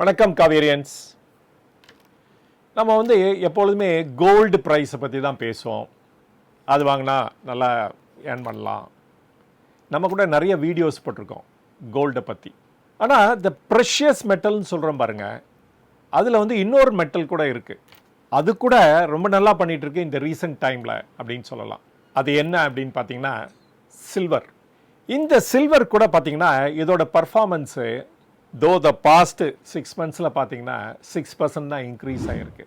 வணக்கம் காவேரியன்ஸ். நம்ம வந்து எப்பொழுதுமே கோல்டு ப்ரைஸை பற்றி தான் பேசுவோம். அது வாங்கினா நல்லா ஏர்ன் பண்ணலாம். நம்ம கூட நிறைய வீடியோஸ் போட்டிருக்கோம் கோல்டை பற்றி ஆனால் இந்த ப்ரெஷியஸ் மெட்டல்னு சொல்கிறோம் பாருங்கள் அதில் வந்து இன்னொரு மெட்டல் கூட இருக்குது அது கூட ரொம்ப நல்லா பண்ணிகிட்ருக்கு இந்த ரீசெண்ட் டைமில் அப்படின்னு சொல்லலாம். அது என்ன அப்படின்னு பார்த்தீங்கன்னா சில்வர் இந்த சில்வர் கூட பார்த்தீங்கன்னா இதோட பர்ஃபார்மன்ஸு தோ த பாஸ்ட் சிக்ஸ் மந்த்ஸில் பார்த்தீங்கன்னா சிக்ஸ் பர்சன்ட் தான் இன்க்ரீஸ் ஆகிருக்கு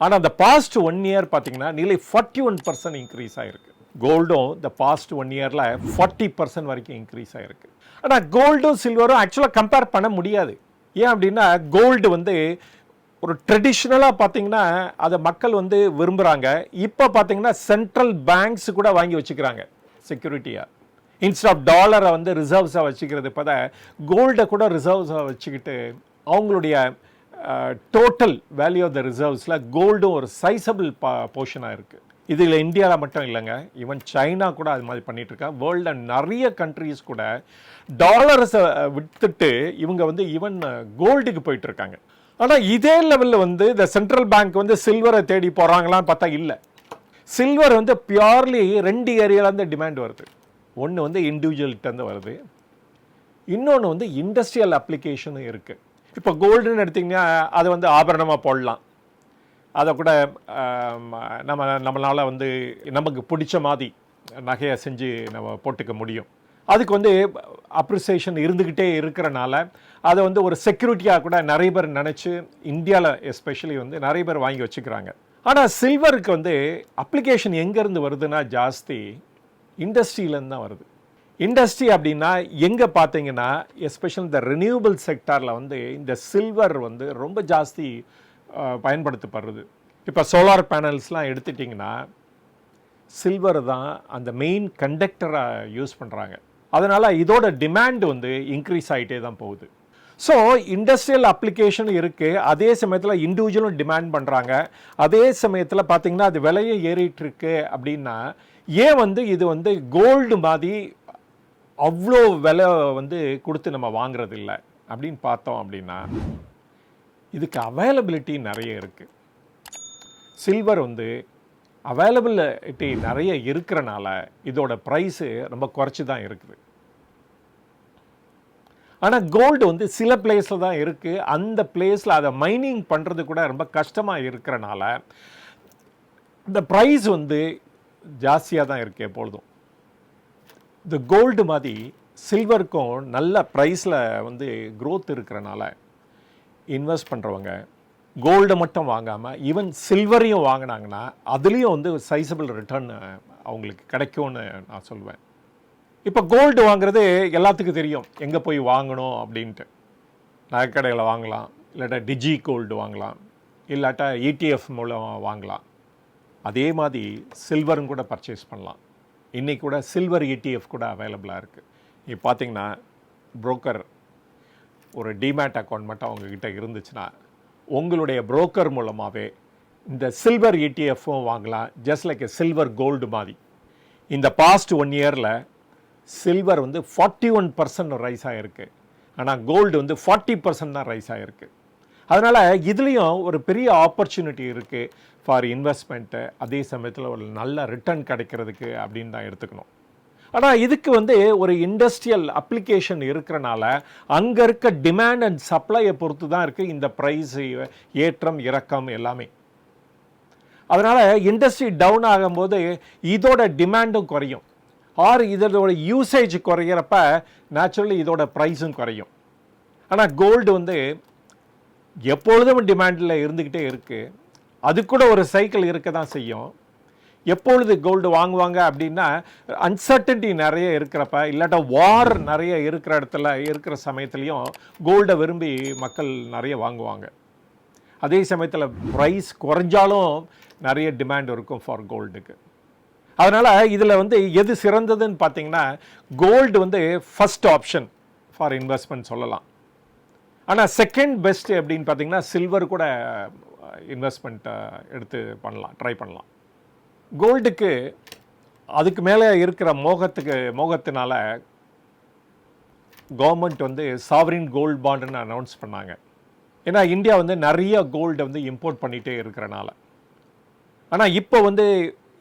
ஆனால் அந்த பாஸ்ட் ஒன் இயர் பார்த்தீங்கன்னா நிலை ஃபார்ட்டி ஒன் பர்சன்ட் இன்க்ரீஸ் ஆகிருக்கு கோல்டும் இந்த பாஸ்ட் ஒன் இயரில் ஃபார்ட்டி பர்சன்ட் வரைக்கும் இன்க்ரீஸ் ஆகிருக்கு ஆனால் கோல்டும் சில்வரும் ஆக்சுவலாக கம்பேர் பண்ண முடியாது. ஏன் அப்படின்னா கோல்டு வந்து ஒரு ட்ரெடிஷ்னலாக பார்த்தீங்கன்னா அதை மக்கள் வந்து விரும்புகிறாங்க இப்போ பார்த்தீங்கன்னா சென்ட்ரல் பேங்க்ஸ் கூட வாங்கி வச்சுக்கிறாங்க. செக்யூரிட்டியாக இன்ஸ்ட் ஆஃப் டாலரை வந்து ரிசர்வ்ஸாக வச்சுக்கிறது இப்போ கோல்டை கூட ரிசர்வ்ஸாக வச்சுக்கிட்டு அவங்களுடைய டோட்டல் வேல்யூ ஆஃப் த ரிசர்வ்ஸில் கோல்டும் ஒரு சைசபிள் பா போர்ஷனாக இருக்குது இதில் இந்தியாவில் மட்டும் இல்லைங்க. ஈவன் சைனா கூட அது மாதிரி பண்ணிகிட்ருக்கா வேர்ல்டில் நிறைய கண்ட்ரீஸ் கூட டாலர்ஸை விட்டுட்டு இவங்க வந்து ஈவன் கோல்டுக்கு போயிட்டுருக்காங்க ஆனால் இதே லெவலில் வந்து இந்த சென்ட்ரல் பேங்க் வந்து சில்வரை தேடி போகிறாங்களான்னு பார்த்தா இல்லை. சில்வர் வந்து பியோர்லி ரெண்டு ஏரியாலேருந்து டிமாண்ட் வருது. ஒன்று வந்து இண்டிவிஜுவல்கிட்டேருந்து வருது. இன்னொன்று வந்து இண்டஸ்ட்ரியல் அப்ளிகேஷனும் இருக்குது இப்போ கோல்டுன்னு எடுத்திங்கன்னா அது வந்து ஆபரணமாக போடலாம். அதை கூட நம்ம நம்மளால் வந்து நமக்கு பிடிச்ச மாதிரி நகையை செஞ்சு நம்ம போட்டுக்க முடியும். அதுக்கு வந்து அப்ரிசியேஷன் இருந்துக்கிட்டே இருக்கிறனால அதை வந்து ஒரு செக்யூரிட்டியாக கூட நிறைய பேர் நினச்சி இந்தியாவில் எஸ்பெஷலி வந்து நிறைய பேர் வாங்கி வச்சுக்கிறாங்க. ஆனால் சில்வருக்கு வந்து அப்ளிகேஷன் எங்கேருந்து வருதுன்னா ஜாஸ்தி இண்டஸ்ட்ரியிலேருந்து தான் வருது. இண்டஸ்ட்ரி அப்படின்னா எங்கே பார்த்தீங்கன்னா எஸ்பெஷல் இந்த ரினியூவபிள் செக்டாரில் வந்து இந்த சில்வர் வந்து ரொம்ப ஜாஸ்தி பயன்படுத்தப்படுறது. இப்போ சோலார் பேனல்ஸ்லாம் எடுத்துட்டிங்கன்னா சில்வர் தான் அந்த மெயின் கண்டக்டராக யூஸ் பண்ணுறாங்க அதனால் இதோட டிமாண்ட் வந்து இன்க்ரீஸ் ஆகிட்டே தான் போகுது. ஸோ இண்டஸ்ட்ரியல் அப்ளிகேஷன் இருக்குது அதே சமயத்தில் இண்டிவிஜுவலும் டிமாண்ட் பண்ணுறாங்க அதே சமயத்தில் பார்த்தீங்கன்னா அது விலையை ஏறிட்டுருக்கு அப்படின்னா ஏன் வந்து இது வந்து கோல்டு மாதிரி அவ்வளோ விலை வந்து கொடுத்து நம்ம வாங்குறது இல்லை அப்படின்னு பார்த்தோம் அப்படின்னா இதுக்கு அவைலபிலிட்டி நிறைய இருக்குது சில்வர் வந்து அவைலபிலிட்டி நிறைய இருக்கிறனால இதோட ப்ரைஸு ரொம்ப குறைச்சி தான் இருக்குது. ஆனால் கோல்டு வந்து சில பிளேஸில் தான் இருக்குது அந்த பிளேஸில் அதை மைனிங் பண்ணுறது கூட ரொம்ப கஷ்டமாக இருக்கிறனால இந்த ப்ரைஸ் வந்து ஜாஸ்தியாக தான் இருக்குது எப்பொழுதும். இந்த கோல்டு மாதிரி சில்வருக்கும் நல்ல ப்ரைஸில் வந்து க்ரோத் இருக்கிறனால இன்வெஸ்ட் பண்ணுறவங்க கோல்டு மட்டும் வாங்காமல் ஈவன் சில்வரையும் வாங்கினாங்கன்னா அதுலேயும் வந்து சைசபிள் ரிட்டர்ன் அவங்களுக்கு கிடைக்கும்னு நான் சொல்லுவேன் இப்போ கோல்டு வாங்குறது எல்லாத்துக்கும் தெரியும். எங்கே போய் வாங்கணும் அப்படின்ட்டு. நகைக்கடையில் வாங்கலாம் இல்லாட்டா டிஜி கோல்டு வாங்கலாம் இல்லாட்டா இடிஎஃப் மூலம் வாங்கலாம். அதே மாதிரி சில்வரும் கூட பர்ச்சேஸ் பண்ணலாம். இன்றைக்கி கூட சில்வர் இடிஎஃப் கூட அவைலபிளாக இருக்குது இப்போ பார்த்தீங்கன்னா புரோக்கர் ஒரு டிமேட் அக்கௌண்ட் மட்டும் அவங்கக்கிட்ட இருந்துச்சுன்னா உங்களுடைய புரோக்கர் மூலமாகவே இந்த சில்வர் இடிஎஃப்பும் வாங்கலாம். Just like a silver gold மாதிரி. இந்த பாஸ்ட் ஒன் இயரில் சில்வர் வந்து ஃபார்ட்டி ஒன் பர்சன்ட் ரைஸ் ஆகிருக்கு ஆனால் கோல்டு வந்து ஃபார்ட்டி பர்சன்ட் தான் ரைஸ் ஆகிருக்கு அதனால் இதுலேயும் ஒரு பெரிய ஆப்பர்ச்சுனிட்டி இருக்குது ஃபார் இன்வெஸ்ட்மெண்ட்டு அதே சமயத்தில் ஒரு நல்ல ரிட்டர்ன் கிடைக்கிறதுக்கு அப்படின்னு தான் எடுத்துக்கணும். ஆனால் இதுக்கு வந்து ஒரு இண்டஸ்ட்ரியல் அப்ளிகேஷன் இருக்கிறனால அங்கே இருக்க டிமாண்ட் அண்ட் சப்ளையை பொறுத்து தான் இருக்குது இந்த ப்ரைஸ் ஏற்றம் இறக்கம் எல்லாமே. அதனால் இண்டஸ்ட்ரி டவுன் ஆகும்போது இதோட டிமாண்டும் குறையும். ஆர் இதோட யூசேஜ் குறையிறப்ப நேச்சுரலி இதோட ப்ரைஸும் குறையும். ஆனால் கோல்டு வந்து எப்பொழுதும் டிமாண்டில் இருந்துக்கிட்டே இருக்குது அது கூட ஒரு சைக்கிள் இருக்க தான் செய்யும். எப்பொழுது கோல்டு வாங்குவாங்க அப்படின்னா அன்சர்டன்டி நிறைய இருக்கிறப்ப இல்லாட்டா வார் நிறைய இருக்கிற இடத்துல இருக்கிற சமயத்துலேயும் கோல்டை விரும்பி மக்கள் நிறைய வாங்குவாங்க. அதே சமயத்தில் ப்ரைஸ் குறைஞ்சாலும் நிறைய டிமாண்ட் இருக்கும் ஃபார் கோல்டுக்கு அதனால் இதில் வந்து எது சிறந்ததுன்னு பார்த்தீங்கன்னா கோல்டு வந்து ஃபஸ்ட் ஆப்ஷன் ஃபார் இன்வெஸ்ட்மெண்ட் சொல்லலாம். ஆனால் செகண்ட் பெஸ்ட் அப்படின்னு பார்த்தீங்கன்னா சில்வர் கூட இன்வெஸ்ட்மெண்ட்டை எடுத்து பண்ணலாம் ட்ரை பண்ணலாம். கோல்டுக்கு அதுக்கு மேலே இருக்கிற மோகத்துக்கு மோகத்தினால கவர்மெண்ட் வந்து சாவரின் கோல்ட் பாண்டுன்னு அனௌன்ஸ் பண்ணாங்க. ஏன்னா இந்தியா வந்து நிறைய கோல்டு வந்து இம்போர்ட் பண்ணிகிட்டே இருக்கிறனால. ஆனால் இப்போ வந்து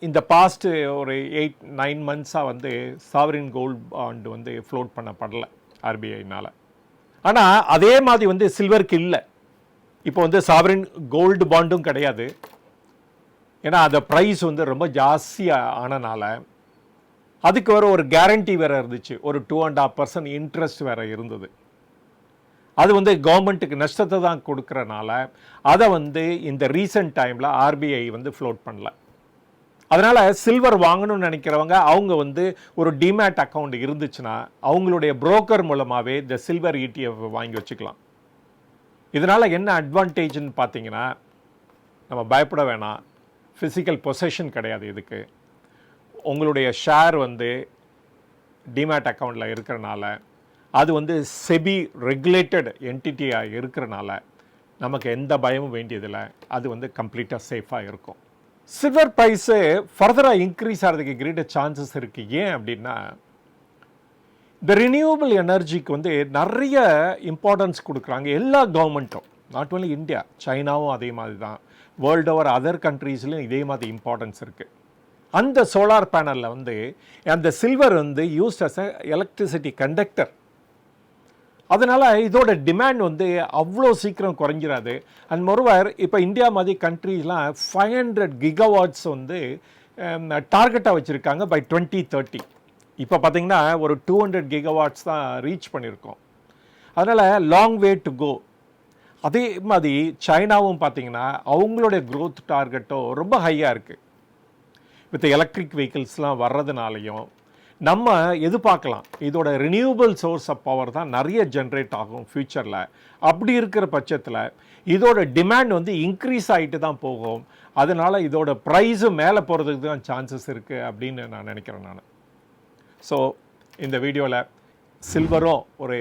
இந்த பாஸ்ட்டு ஒரு எயிட் நைன் மந்த்ஸாக வந்து சாவரின் கோல்ட் பாண்டு வந்து ஃப்ளோட் பண்ணப்படல ஆர்பிஐனால் ஆனால் அதே மாதிரி வந்து சில்வருக்கு இல்லை. இப்போ வந்து சாவரின் கோல்டு பாண்டும் கிடையாது. ஏன்னா அந்த ப்ரைஸ் வந்து ரொம்ப ஜாஸ்தியாக ஆனனால அதுக்கு வேறு ஒரு கேரண்டி வேற இருந்துச்சு. ஒரு two and half percent interest வேறு இருந்தது. அது வந்து கவர்மெண்ட்டுக்கு நஷ்டத்தை தான் கொடுக்குறனால அதை வந்து இந்த ரீசெண்ட் டைமில் ஆர்பிஐ வந்து ஃப்ளோட் பண்ணல. அதனால் சில்வர் வாங்கணும்னு நினைக்கிறவங்க அவங்க வந்து ஒரு டிமேட் அக்கௌண்ட் இருந்துச்சுன்னா அவங்களுடைய புரோக்கர் மூலமாகவே இந்த சில்வர் இடிஎஃப் வாங்கி வச்சுக்கலாம். இதனால் என்ன அட்வான்டேஜ்னு பார்த்தீங்கன்னா நம்ம பயப்பட வேணாம். ஃபிசிக்கல் பொசஷன் கிடையாது இதுக்கு. உங்களுடைய ஷேர் வந்து டிமேட் அக்கௌண்ட்டில் இருக்கிறனால அது வந்து செபி ரெகுலேட்டட் என்டிட்டியாக இருக்கிறனால நமக்கு எந்த பயமும் வேண்டியதில்லை. அது வந்து கம்ப்ளீட்டாக சேஃபாக இருக்கும். சில்வர் ப்ரைஸு ஃபர்தராக இன்க்ரீஸ் ஆகிறதுக்கு கிரேட்டர் சான்சஸ் இருக்குது ஏன் அப்படின்னா இந்த ரினியூவபிள் எனர்ஜிக்கு வந்து நிறைய இம்பார்ட்டன்ஸ் கொடுக்குறாங்க. எல்லா கவர்மெண்ட்டும் நாட் ஒன்லி இந்தியா சைனாவும் அதே மாதிரி தான். வேர்ல்டு ஓவர் அதர் கண்ட்ரீஸ்லையும் இதே மாதிரி இம்பார்ட்டன்ஸ் இருக்குது அந்த சோலார் பேனலில் வந்து அந்த சில்வர் வந்து used as a electricity conductor அதனால் இதோட டிமாண்ட் வந்து அவ்வளோ சீக்கிரம் குறைஞ்சிடாது அண்ட் மொருவர் இப்போ இந்தியா மாதிரி கண்ட்ரீஸ்லாம் ஃபைவ் ஹண்ட்ரட் கிகாவாட்ஸ் வந்து um, டார்கெட்டாக வச்சுருக்காங்க பை டுவெண்ட்டி தேர்ட்டி இப்போ பார்த்தீங்கன்னா ஒரு டூ ஹண்ட்ரட் கிகாவாட்ஸ் தான் ரீச் பண்ணியிருக்கோம் அதனால் லாங் வே டு கோ அதே மாதிரி சைனாவும் பார்த்தீங்கன்னா அவங்களுடைய க்ரோத் டார்கெட்டும் ரொம்ப ஹையாக இருக்குது வித் எலக்ட்ரிக் வெஹிக்கிள்ஸ்லாம் வர்றதுனாலையும் நம்ம எதிர்பார்க்கலாம். இதோட ரினியூவபிள் சோர்ஸ் ஆஃப் பவர் தான் நிறைய ஜென்ரேட் ஆகும் ஃப்யூச்சரில் அப்படி இருக்கிற பட்சத்தில் இதோட டிமாண்ட் வந்து இன்க்ரீஸ் ஆகிட்டு தான் போகும். அதனால் இதோட ப்ரைஸும் மேலே போகிறதுக்கு தான் சான்சஸ் இருக்குது அப்படின்னு நான் நினைக்கிறேன் நான். ஸோ இந்த வீடியோவில் சில்வரும் ஒரு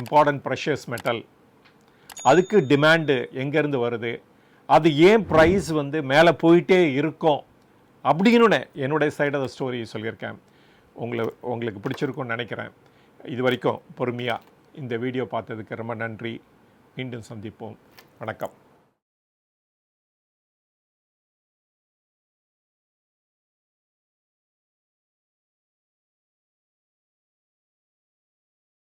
இம்பார்ட்டன்ட் ப்ரெஷியஸ் மெட்டல் அதுக்கு டிமாண்டு எங்கேருந்து வருது? அது ஏன் ப்ரைஸ் வந்து மேலே போயிட்டே இருக்கும்? அப்படின்னு என்னுடைய சைடு ஆஃப் ஸ்டோரி சொல்லியிருக்கேன். உங்களை உங்களுக்கு பிடிச்சிருக்கும்னு நினைக்கிறேன். இது வரைக்கும் பொறுமையாக இந்த வீடியோ பார்த்ததுக்கு ரொம்ப நன்றி. மீண்டும் சந்திப்போம். வணக்கம்.